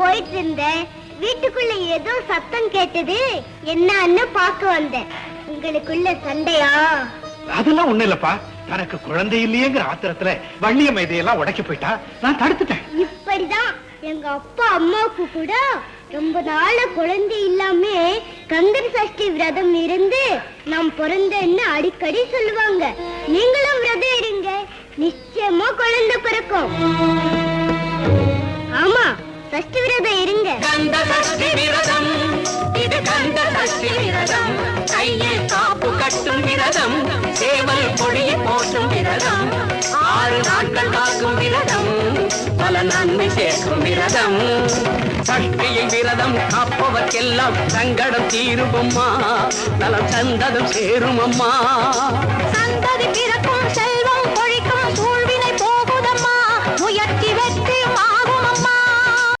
போயிட்டு இருந்தேன் வீட்டுக்குள்ள ஏதோ சத்தம் கேட்டது. என்னன்னு பார்க்க வந்தேன். உங்களுக்குள்ள சண்டையா? அதெல்லாம் ஒண்ணு இல்லப்பா. தனக்கு குழந்தை இல்லையேங்கிற ஆத்திரத்துல வள்ளியம் இதையெல்லாம் உடைக்க போயிட்டா நான் தடுத்துட்டேன். இப்படிதான் எங்க அப்பா அம்மாவுக்கு கூட ரொம்ப நாள குழந்தை இல்லாம கந்தர் சஷ்டி விரதம் இருந்து நாம் பிறந்தேன்னு அடிக்கடி சொல்லுவாங்க. நீங்களும் விரதம் இருங்க. நிச்சயமா குழந்தை பிறக்கும். கந்த சஷ்டி விரதம் இது கந்த சஷ்டி விரதம் கையில் காப்பு கட்டும் விரதம். சேவல் கொடியை போற்றும் விரதம். ஆறு நாட்கள் காக்கும் விரதம். பல நன்மை சேர்க்கும் விரதம். சஷ்டியில் விரதம் காப்பவர்க்கெல்லாம் சங்கடம் தீருமம்மா. நலம் சந்ததம் சேருமம்மா. சந்ததி பிறக்கும்